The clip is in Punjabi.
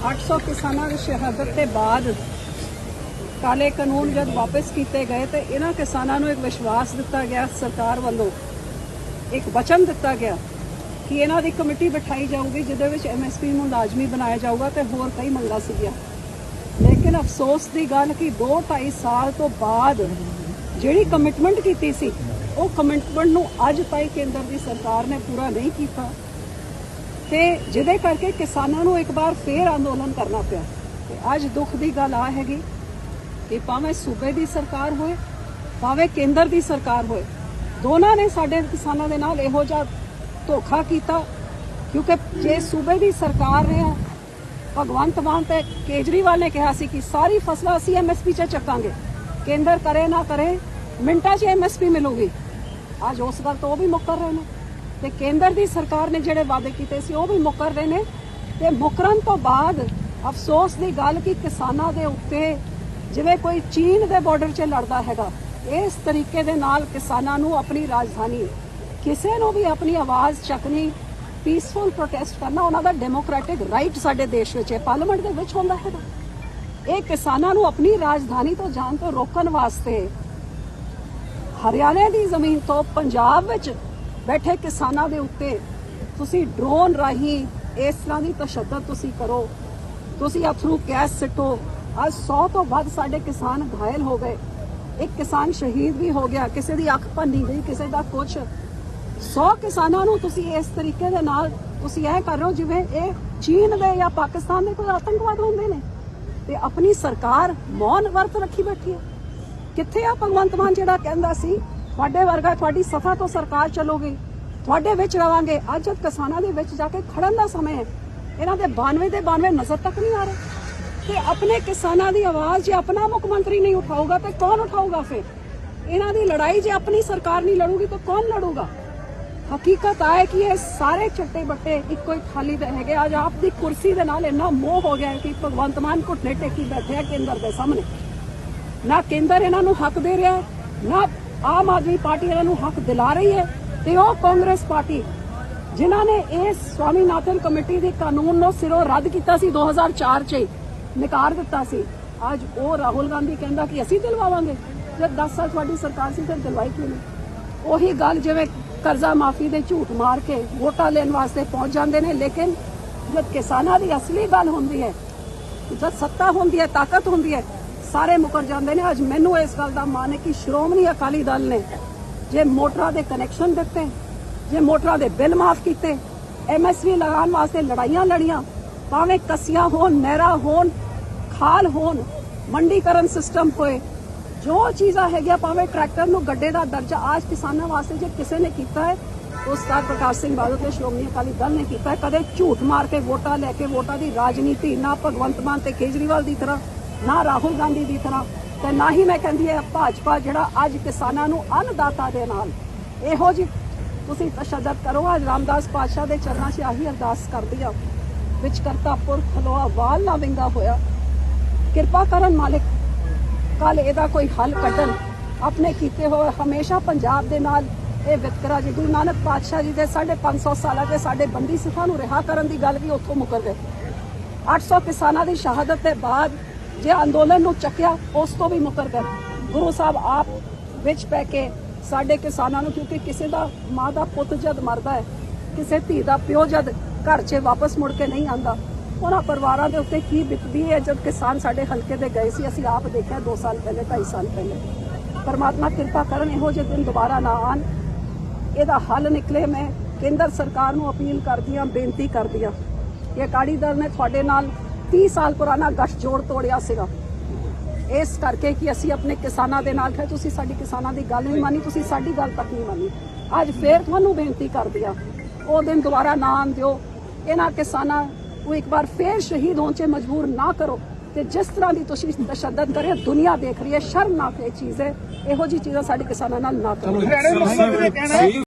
800 ਕਿਸਾਨਾਂ ਦੀ ਸ਼ਹਾਦਤ ਦੇ ਬਾਅਦ ਕਾਲੇ ਕਾਨੂੰਨ ਜਦ ਵਾਪਸ ਕੀਤੇ ਗਏ ਤੇ ਇਹਨਾਂ ਕਿਸਾਨਾਂ ਨੂੰ ਇੱਕ ਵਿਸ਼ਵਾਸ ਦਿੱਤਾ ਗਿਆ, ਸਰਕਾਰ ਵੱਲੋਂ ਇੱਕ ਵਚਨ ਦਿੱਤਾ ਗਿਆ ਕਿ ਇਹਨਾਂ ਦੀ ਕਮੇਟੀ ਬਿਠਾਈ ਜਾਊਗੀ, ਜਿਹਦੇ ਵਿੱਚ ਐਮਐਸਪੀ ਨੂੰ ਲਾਜ਼ਮੀ ਬਣਾਇਆ ਜਾਊਗਾ ਤੇ ਹੋਰ ਕਈ ਮੰਗਾਂ ਸੀਗੀਆਂ। ਲੇਕਿਨ ਅਫਸੋਸ ਦੀ ਗੱਲ ਕਿ 2.5 ਸਾਲ ਤੋਂ ਬਾਅਦ ਜਿਹੜੀ ਕਮਿਟਮੈਂਟ ਕੀਤੀ ਸੀ, ਉਹ ਕਮਿਟਮੈਂਟ ਨੂੰ ਅੱਜ ਤਾਈਂ ਕੇਂਦਰ ਦੀ ਸਰਕਾਰ ਨੇ ਪੂਰਾ ਨਹੀਂ ਕੀਤਾ। ਤੇ ਜਿਹਦੇ ਕਰਕੇ ਕਿਸਾਨਾਂ ਨੂੰ ਇੱਕ ਵਾਰ ਫੇਰ ਅੰਦੋਲਨ ਕਰਨਾ ਪਿਆ। ਤੇ ਅੱਜ ਦੁੱਖ ਦੀ ਗੱਲ ਆ ਹੈਗੀ ਕਿ ਭਾਵੇਂ ਸੂਬੇ ਦੀ ਸਰਕਾਰ ਹੋਏ, ਭਾਵੇਂ ਕੇਂਦਰ ਦੀ ਸਰਕਾਰ ਹੋਏ, ਦੋਨਾਂ ਨੇ ਸਾਡੇ ਕਿਸਾਨਾਂ ਦੇ ਨਾਲ ਇਹੋ ਜਿਹਾ ਧੋਖਾ ਕੀਤਾ, ਕਿਉਂਕਿ ਜੇ ਸੂਬੇ ਦੀ ਸਰਕਾਰ ਨੇ ਭਗਵੰਤ ਮਾਨ ਤੇ ਕੇਜਰੀਵਾਲ ਨੇ ਕਿਹਾ ਸੀ ਕਿ ਸਾਰੀ ਫਸਲਾਂ ਅਸੀਂ ਐਮਐਸਪੀ 'ਚ ਚੱਕਾਂਗੇ। ਕੇਂਦਰ ਕਰੇ ਨਾ ਕਰੇ, ਮਿੰਟਾਂ 'ਚ ਐਮਐਸਪੀ ਮਿਲੂਗੀ। ਅੱਜ ਉਸ ਗੱਲ ਤੋਂ ਉਹ ਵੀ ਮੁੱਕਰ ਰਹੇ ਨੇ। ਤੇ ਕੇਂਦਰ ਦੀ ਸਰਕਾਰ ਨੇ ਜਿਹੜੇ ਵਾਅਦੇ ਕੀਤੇ ਸੀ, ਉਹ ਵੀ ਮੁਕਰ ਰਹੇ ਨੇ। ਤੇ ਮੁਕਰਨ ਤੋਂ ਬਾਅਦ ਅਫਸੋਸ ਦੀ ਗੱਲ ਕਿ ਕਿਸਾਨਾਂ ਦੇ ਉੱਤੇ ਜਿਵੇਂ ਕੋਈ ਚੀਨ ਦੇ ਬਾਰਡਰ 'ਚ ਲੜਦਾ ਹੈਗਾ, ਇਸ ਤਰੀਕੇ ਦੇ ਨਾਲ ਕਿਸਾਨਾਂ ਨੂੰ ਆਪਣੀ ਰਾਜਧਾਨੀ, ਕਿਸੇ ਨੂੰ ਵੀ ਆਪਣੀ ਆਵਾਜ਼ ਚੱਕਣੀ ਪੀਸਫੁਲ ਪ੍ਰੋਟੈਸਟ ਕਰਨਾ, ਉਹਨਾਂ ਦਾ ਡੈਮੋਕ੍ਰੈਟਿਕ ਰਾਈਟ ਸਾਡੇ ਦੇਸ਼ ਵਿੱਚ ਹੈ ਪਾਰਲੀਮੈਂਟ ਦੇ ਵਿੱਚ ਹੁੰਦਾ ਹੈਗਾ। ਇਹ ਕਿਸਾਨਾਂ ਨੂੰ ਆਪਣੀ ਰਾਜਧਾਨੀ ਤੋਂ ਜਾਣ ਤੋਂ ਰੋਕਣ ਵਾਸਤੇ ਹਰਿਆਣੇ ਦੀ ਜ਼ਮੀਨ ਤੋਂ ਪੰਜਾਬ ਵਿੱਚ ਬੈਠੇ ਕਿਸਾਨਾਂ ਦੇ ਉੱਤੇ ਤੁਸੀਂ ਡਰੋਨ ਰਾਹੀਂ ਇਸ ਤਰ੍ਹਾਂ ਦੀ ਤਸ਼ੱਦਦ ਤੁਸੀਂ ਕਰੋ। ਤੁਸੀਂ ਅਥਰੂ ਗੈਸ ਸਿੱਟੋ। ਅੱਜ 100 ਤੋਂ ਵੱਧ ਸਾਡੇ ਕਿਸਾਨ ਘਾਇਲ ਹੋ ਗਏ। ਇੱਕ ਕਿਸਾਨ ਸ਼ਹੀਦ ਵੀ ਹੋ ਗਿਆ। ਕਿਸੇ ਦੀ ਅੱਖ ਭੰਨੀ ਗਈ, ਕਿਸੇ ਦਾ ਕੁਛ। 100 ਕਿਸਾਨਾਂ ਨੂੰ ਤੁਸੀਂ ਇਸ ਤਰੀਕੇ ਦੇ ਨਾਲ ਤੁਸੀਂ ਇਹ ਕਰ ਰਹੇ ਹੋ ਜਿਵੇਂ ਇਹ ਚੀਨ ਦੇ ਜਾਂ ਪਾਕਿਸਤਾਨ ਦੇ ਕੋਈ ਆਤੰਕਵਾਦ ਹੁੰਦੇ ਨੇ। ਤੇ ਆਪਣੀ ਸਰਕਾਰ ਮੌਨ ਵਰਤ ਰੱਖੀ ਬੈਠੀ ਹੈ। ਕਿੱਥੇ ਆ ਭਗਵੰਤ ਮਾਨ ਜਿਹੜਾ ਕਹਿੰਦਾ ਸੀ ਤੁਹਾਡੇ ਵਰਗਾ ਤੁਹਾਡੀ ਸਫਾ ਤੋਂ ਸਰਕਾਰ ਚੱਲੂਗੀ, ਤੁਹਾਡੇ ਵਿੱਚ ਰਵਾਂਗੇ। ਅੱਜ ਜਦ ਕਿਸਾਨਾਂ ਦੇ ਵਿੱਚ ਜਾ ਕੇ ਖੜਨ ਦਾ ਸਮਾਂ ਹੈ। ਇਹਨਾਂ ਦੇ 92 ਦੇ 92 ਨਜ਼ਰ ਤੱਕ ਨਹੀਂ ਆ ਰਹੇ। ਤੇ ਆਪਣੇ ਕਿਸਾਨਾਂ ਦੀ ਆਵਾਜ਼ ਜੇ ਆਪਣਾ ਮੁੱਖ ਮੰਤਰੀ ਨਹੀਂ ਉਠਾਊਗਾ, ਤੇ ਕੌਣ ਉਠਾਊਗਾ ਫਿਰ? ਇਹਨਾਂ ਦੀ ਲੜਾਈ ਜੇ ਆਪਣੀ ਸਰਕਾਰ ਨਹੀਂ ਲੜੂਗੀ, ਤਾਂ ਕੌਣ ਲੜੂਗਾ? ਹਕੀਕਤ ਆ ਹੈ ਕਿ ਇਹ ਸਾਰੇ ਚੱਟੇ ਬੱਟੇ ਇੱਕੋ ਹੀ ਖਾਲੀ ਦੇ ਹੈਗੇ। ਅੱਜ ਆਪ ਦੀ ਕੁਰਸੀ ਦੇ ਨਾਲ ਇੰਨਾ ਮੋਹ ਹੋ ਗਿਆ ਕਿ ਭਗਵੰਤ ਮਾਨ ਘੁੱਟਨੇ ਟੇਕੀ ਬੈਠੇ ਆ ਕੇਂਦਰ ਦੇ ਸਾਹਮਣੇ। ਨਾ ਕੇਂਦਰ ਇਹਨਾਂ ਨੂੰ ਹੱਕ ਦੇ ਰਿਹਾ, ਨਾ ਆਮ ਆਦਮੀ ਪਾਰਟੀ ਇਹਨਾਂ ਨੂੰ ਹੱਕ ਦਿਲਾ ਰਹੀ ਹੈ ਤੇ ਉਹ ਕਾਂਗਰਸ ਪਾਰਟੀ ਜਿਨ੍ਹਾਂ ਨੇ ਇਸ ਸਵਾਮੀਨਾਥਨ ਕਮੇਟੀ ਦੇ ਕਾਨੂੰਨ ਨੂੰ ਸਿਰੋਂ ਰੱਦ ਕੀਤਾ ਸੀ 2004 ਚ ਹੀ, ਨਕਾਰ ਦਿੱਤਾ ਸੀ। ਅੱਜ ਉਹ ਰਾਹੁਲ ਗਾਂਧੀ ਕਹਿੰਦਾ ਕਿ ਅਸੀਂ ਦਿਲਵਾਵਾਂਗੇ। ਜਦ 10 ਸਾਲ ਤੁਹਾਡੀ ਸਰਕਾਰ ਸੀ ਫਿਰ ਦਿਲਵਾਈ ਕਿਉਂ ਨਹੀਂ? ਉਹੀ ਗੱਲ ਜਿਵੇਂ ਕਰਜ਼ਾ ਮਾਫੀ ਦੇ ਝੂਠ ਮਾਰ ਕੇ ਵੋਟਾਂ ਲੈਣ ਵਾਸਤੇ ਪਹੁੰਚ ਜਾਂਦੇ ਨੇ ਲੇਕਿਨ ਜਦ ਕਿਸਾਨਾਂ ਦੀ ਅਸਲੀ ਗੱਲ ਹੁੰਦੀ ਹੈ ਜਦ ਸੱਤਾ ਹੁੰਦੀ ਹੈ ਤਾਕਤ ਹੁੰਦੀ ਹੈ ਸਾਰੇ ਮੁਕਰ ਜਾਂਦੇ ਨੇ। ਅੱਜ ਮੈਨੂੰ ਇਸ ਗੱਲ ਦਾ ਮਾਣ ਹੈ ਕਿ ਸ਼੍ਰੋਮਣੀ ਅਕਾਲੀ ਦਲ ਨੇ ਜੇ ਮੋਟਰਾਂ ਦੇ ਕਨੈਕਸ਼ਨ ਦਿੱਤੇ, ਜੇ ਮੋਟਰਾਂ ਦੇ ਬਿੱਲ ਮਾਫ ਕੀਤੇ ਐਮਐਸਵੀ ਲਗਾਉਣ ਵਾਸਤੇ ਲੜਾਈਆਂ ਲੜੀਆਂ, ਭਾਵੇਂ ਕਸੀਆਂ ਹੋਣ, ਨਹਿਰਾਂ ਹੋਣ, ਖਾਲ ਹੋਣ, ਮੰਡੀਕਰਨ ਸਿਸਟਮ ਹੋਏ, ਜੋ ਚੀਜ਼ਾਂ ਹੈਗੀਆਂ, ਭਾਵੇਂ ਟਰੈਕਟਰ ਨੂੰ ਗੱਡੇ ਦਾ ਦਰਜਾ ਆਜ ਕਿਸਾਨਾਂ ਵਾਸਤੇ ਜੇ ਕਿਸੇ ਨੇ ਕੀਤਾ ਹੈ, ਉਹ ਸਰਦਾਰ ਪ੍ਰਕਾਸ਼ ਸਿੰਘ ਬਾਦਲ ਤੇ ਸ਼੍ਰੋਮਣੀ ਅਕਾਲੀ ਦਲ ਨੇ ਕੀਤਾ ਕਦੇ ਝੂਠ ਮਾਰ ਕੇ ਵੋਟਾਂ ਲੈ ਕੇ ਵੋਟਾਂ ਦੀ ਰਾਜਨੀਤੀ ਨਾ ਭਗਵੰਤ ਮਾਨ ਤੇ ਕੇਜਰੀਵਾਲ ਦੀ ਤਰ੍ਹਾਂ ਨਾ ਰਾਹੁਲ ਗਾਂਧੀ ਦੀ ਤਰ੍ਹਾਂ ਤੇ ਨਾ ਹੀ ਮੈਂ ਕਹਿੰਦੀ ਹੈ ਭਾਜਪਾ ਜਿਹੜਾ ਅੱਜ ਕਿਸਾਨਾਂ ਨੂੰ ਅੰਨਦਾਤਾ ਦੇ ਨਾਲ। ਇਹੋ ਜੀ ਤੁਸੀਂ ਤਸ਼ੱਦਦ ਕਰੋ, ਅੱਜ ਰਾਮਦਾਸ ਪਾਤਸ਼ਾਹ ਦੇ ਚਰਨਾਂ 'ਚ ਆਹੀ ਅਰਦਾਸ ਕਰਦੀ ਆ ਵਿੱਚ ਕਰਤਾਪੁਰ ਖਲੋਆ ਵਾਲ ਨਾ ਵਿੰਗਾ ਹੋਇਆ। ਕਿਰਪਾ ਕਰਨ ਮਾਲਿਕ, ਕੱਲ ਇਹਦਾ ਕੋਈ ਹੱਲ ਕੱਢਣ। ਆਪਣੇ ਕੀਤੇ ਹੋਏ ਹਮੇਸ਼ਾ ਪੰਜਾਬ ਦੇ ਨਾਲ ਇਹ ਵਿਤਕਰਾ ਜੀ, ਗੁਰੂ ਨਾਨਕ ਪਾਤਸ਼ਾਹ ਜੀ ਦੇ 550 ਸਾਲਾਂ ਦੇ ਸਾਡੇ ਬੰਦੀ ਸਿੱਖਾਂ ਨੂੰ ਰਿਹਾ ਕਰਨ ਦੀ ਗੱਲ ਵੀ ਉੱਥੋਂ ਮੁਕਰ ਗਏ। 800 ਕਿਸਾਨਾਂ ਦੀ ਸ਼ਹਾਦਤ ਦੇ ਬਾਅਦ ਜੇ ਅੰਦੋਲਨ ਨੂੰ ਚੱਕਿਆ, ਉਸ ਤੋਂ ਵੀ ਮੁਕਰ ਕਰ ਗੁਰੂ ਸਾਹਿਬ, ਆਪ ਵਿੱਚ ਪੈ ਕੇ ਸਾਡੇ ਕਿਸਾਨਾਂ ਨੂੰ, ਕਿਉਂਕਿ ਕਿਸੇ ਦਾ ਮਾਂ ਦਾ ਪੁੱਤ ਜਦ ਮਰਦਾ ਹੈ, ਕਿਸੇ ਧੀ ਦਾ ਪਿਓ ਜਦ ਘਰ 'ਚ ਵਾਪਸ ਮੁੜ ਕੇ ਨਹੀਂ ਆਂਦਾ ਉਹਨਾਂ ਪਰਿਵਾਰਾਂ ਦੇ ਉੱਤੇ ਕੀ ਬੀਤਦੀ ਹੈ, ਜਦ ਕਿਸਾਨ ਸਾਡੇ ਹਲਕੇ ਦੇ ਗਏ ਸੀ, ਅਸੀਂ ਆਪ ਦੇਖਿਆ 2 ਸਾਲ ਪਹਿਲੇ 2.5 ਸਾਲ ਪਹਿਲੇ। ਪਰਮਾਤਮਾ ਕਿਰਪਾ ਕਰਨ, ਇਹੋ ਜਿਹੇ ਦਿਨ ਦੁਬਾਰਾ ਨਾ ਆਣ ਇਹਦਾ ਹੱਲ ਨਿਕਲੇ, ਮੈਂ ਕੇਂਦਰ ਸਰਕਾਰ ਨੂੰ ਅਪੀਲ ਕਰਦੀ ਹਾਂ, ਬੇਨਤੀ ਕਰਦੀ ਹਾਂ ਕਿ ਅਕਾਲੀ ਦਲ ਨੇ ਤੁਹਾਡੇ ਨਾਲ 30 ਸਾਲ ਪੁਰਾਣਾ ਗੱਠਜੋੜ ਤੋੜਿਆ ਸੀਗਾ। ਇਸ ਕਰਕੇ ਕਿ ਅਸੀਂ ਆਪਣੇ ਕਿਸਾਨਾਂ ਦੇ ਨਾਲ ਖੜੇ, ਤੁਸੀਂ ਸਾਡੀ ਕਿਸਾਨਾਂ ਦੀ ਗੱਲ ਨਹੀਂ ਮੰਨੀ, ਤੁਸੀਂ ਸਾਡੀ ਗੱਲ ਤੱਕ ਨਹੀਂ ਮੰਨੀ। ਅੱਜ ਫੇਰ ਤੁਹਾਨੂੰ ਬੇਨਤੀ ਕਰਦੇ ਆ, ਉਹ ਦਿਨ ਦੁਬਾਰਾ ਨਾ ਆਉਣ ਦਿਓ। ਇਹਨਾਂ ਕਿਸਾਨਾਂ ਨੂੰ ਇੱਕ ਵਾਰ ਫੇਰ ਸ਼ਹੀਦ ਹੋਣ 'ਚ ਮਜਬੂਰ ਨਾ ਕਰੋ ਤੇ ਜਿਸ ਤਰ੍ਹਾਂ ਦੀ ਤੁਸੀਂ ਤਸ਼ੱਦਦ ਕਰੇ ਦੁਨੀਆ ਦੇਖ ਰਹੀ ਹੈ, ਸ਼ਰਮਨਾਕ ਇਹ ਚੀਜ਼ ਹੈ। ਇਹੋ ਜੀ ਚੀਜ਼ਾਂ ਸਾਡੇ ਕਿਸਾਨਾਂ ਨਾਲ ਨਾ ਕਰੋ।